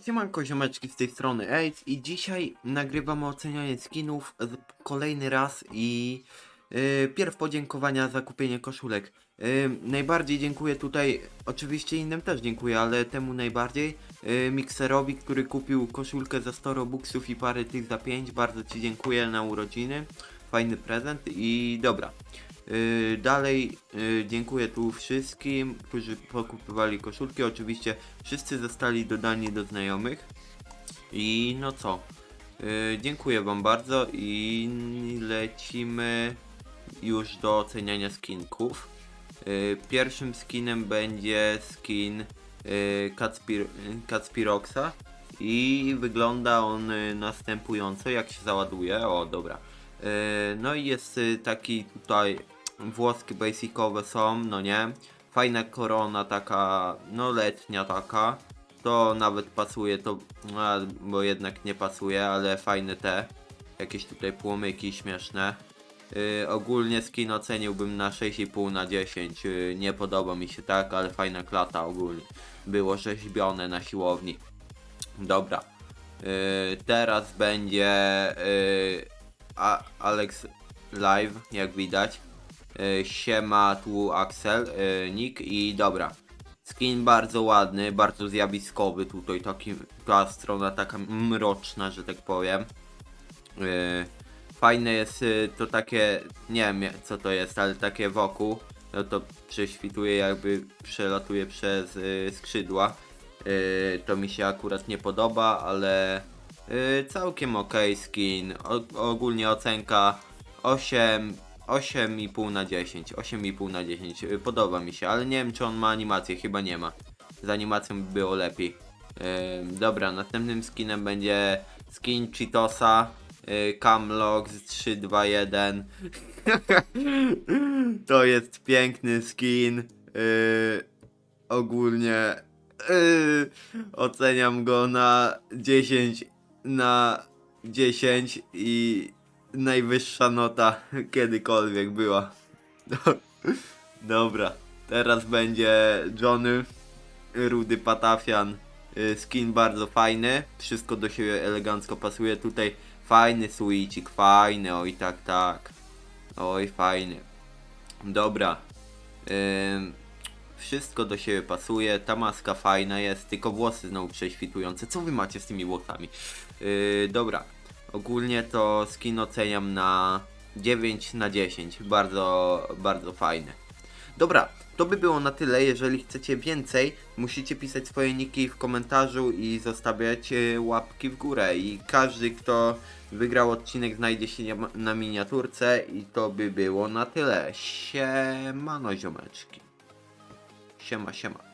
Siemanko ziomeczki z tej strony Ace i dzisiaj nagrywamy ocenianie skinów kolejny raz i yy, pierw podziękowania za kupienie koszulek. Yy, najbardziej dziękuję tutaj, oczywiście innym też dziękuję, ale temu najbardziej yy, Mixerowi, który kupił koszulkę za 100 robuxów i parę tych za 5. Bardzo Ci dziękuję na urodziny. Fajny prezent i dobra. Yy, dalej yy, dziękuję tu wszystkim, którzy pokupywali koszulki. Oczywiście wszyscy zostali dodani do znajomych. I no co? Yy, dziękuję Wam bardzo i lecimy już do oceniania skinków. Pierwszym skinem będzie skin yy, Kacpir, Kacpiroxa i wygląda on następująco, jak się załaduje. O, dobra. No i jest taki tutaj włoskie basicowe są, no nie. Fajna korona taka, no letnia taka. To nawet pasuje, to, bo jednak nie pasuje, ale fajne te. Jakieś tutaj płomyki śmieszne. Yy, ogólnie skin oceniłbym na 6,5 na 10. Yy, nie podoba mi się tak, ale fajna klata ogólnie. Było rzeźbione na siłowni. Dobra. Yy, teraz będzie yy, Alex Live, jak widać. Yy, siema, tu Axel, yy, Nick i dobra. Skin bardzo ładny, bardzo zjawiskowy tutaj, taki, ta strona taka mroczna, że tak powiem. Yy, fajne jest to takie, nie wiem co to jest, ale takie wokół, no to prześwituje jakby przelatuje przez skrzydła. To mi się akurat nie podoba, ale całkiem ok skin. Ogólnie ocenka 8, 8,5 na 10. 8,5 na 10. Yy, podoba mi się, ale nie wiem czy on ma animację, chyba nie ma. Z animacją by było lepiej. Yy, dobra, następnym skinem będzie skin Cheetosa. Yy, Camlox 321. to jest piękny skin. Yy, ogólnie yy, oceniam go na 10 na 10 i najwyższa nota kiedykolwiek była. Dobra, teraz będzie Johnny, Rudy Patafian. Y, Skin bardzo fajny, wszystko do siebie elegancko pasuje. Tutaj fajny switchik, fajny, oj tak, tak. Oj, fajny. Dobra. Ym, wszystko do siebie pasuje, ta maska fajna jest, tylko włosy znowu prześwitujące. Co wy macie z tymi włosami? Yy, dobra, ogólnie to skin oceniam na 9 na 10. Bardzo, bardzo fajny. Dobra, to by było na tyle. Jeżeli chcecie więcej, musicie pisać swoje niki w komentarzu i zostawiać e, łapki w górę. I każdy, kto wygrał odcinek, znajdzie się na- miniaturce. I to by było na tyle. Siemano ziomeczki. Siema, siema.